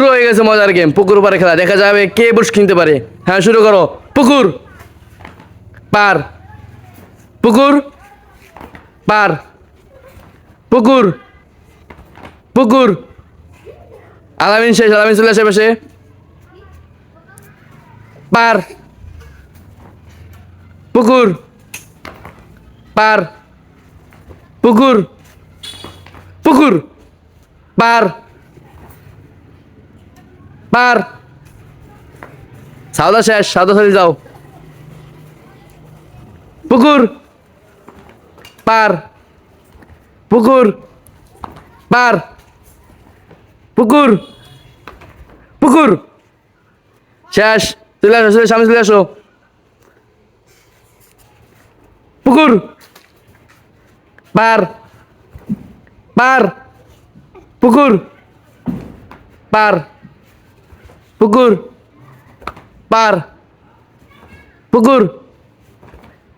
শুরু হয়ে গেছে মজার গেম পুকুর পারে খেলা। দেখা যাবে কে বুশ কিনতে পারে। হ্যাঁ শুরু করো। পুকুর পার। পুকুর পার। পুকুর পুকুর। আলামিন শেষ, আলামিন চলে আসে পাশে। পার। পুকুর পার। পুকুর পুকুর পার। পার। সাউদা শেষ সাউদা সরি যাও। পুকুর। পার। পুকুর। পার। পুকুর। পুকুর। শেষ। চলে আসো, চলে সামনে চলে আসো। পুকুর। পার। পার। পুকুর। পার। পুকুর, পার। পুকুর,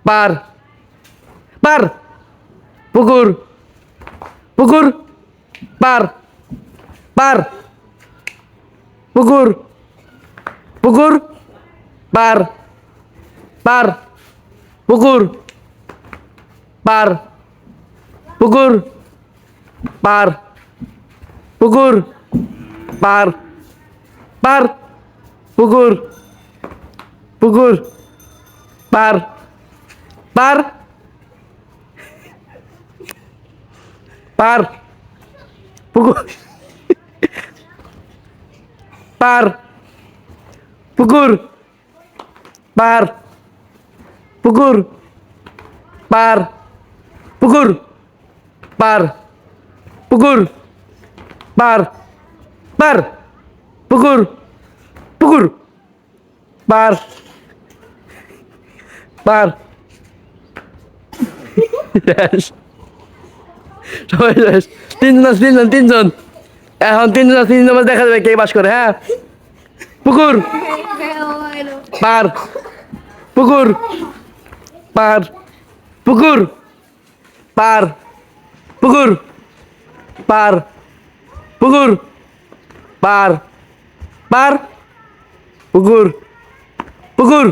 পার। পার। পুকুর পুকুর, পার। পার। পুকুর পুকুর, পার। পার। পুকুর পার। পুকুর পার। পুকুর, পার। পার, পুকুর পুকুর, পার পার পার, পুকুর পার পুকুর পার পুকুর পার পুকুর পার পুকুর, পার পার। পুকুর পুকুর, পার পার। সবাই। তিনজন তিনজন তিনজন এখন তিনজন তিনজন দেখা যাবে কে বাস করে হ্যাঁ পুকুর, পার পুকুর পার পুকুর পার পুকুর পার পুকুর, পার পার। পুকুর। পুকুর।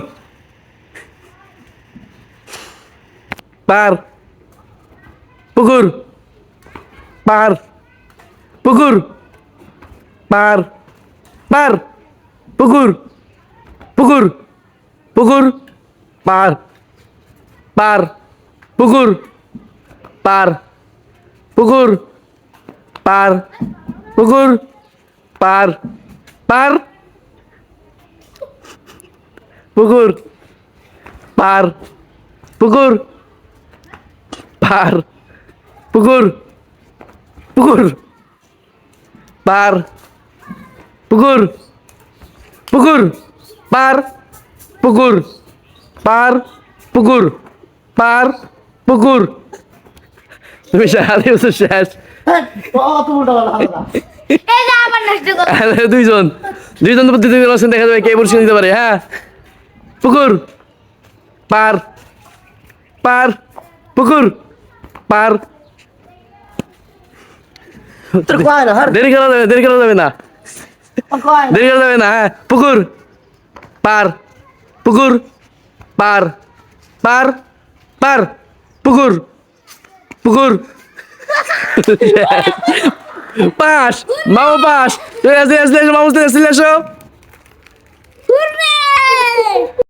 পার। পুকুর। পার। পুকুর। পার। পার। পুকুর। পুকুর। পুকুর। পার। পার। পুকুর। পার। পুকুর। পার। পুকুর। পার। পার। পুকুর। পার। পুকুর। পার। পুকুর। পুকুর। পার। পুকুর। পুকুর। পার। পুকুর। পার। পুকুর। পার। পুকুর। তুমি সাহায্য করছ, শেষ। দুইজন। দুইজন তো প্রতিদিন আছেন দেখা যাবে কে বসে নিতে পারে হ্যাঁ? পুকুর। পার। পার। পুকুর। পার। দেরি করা যাবে দেরি করা যাবে না। কয় না দেরি করা যাবে না হ্যাঁ? পুকুর। পার। পুকুর। পার। পার। পার। পুকুর। পুকুর। Paš! vamos paš! Jezdi, jezdi, jezdi, mamo, jezdi, jezdi, jezdi, jezdi, jezdi,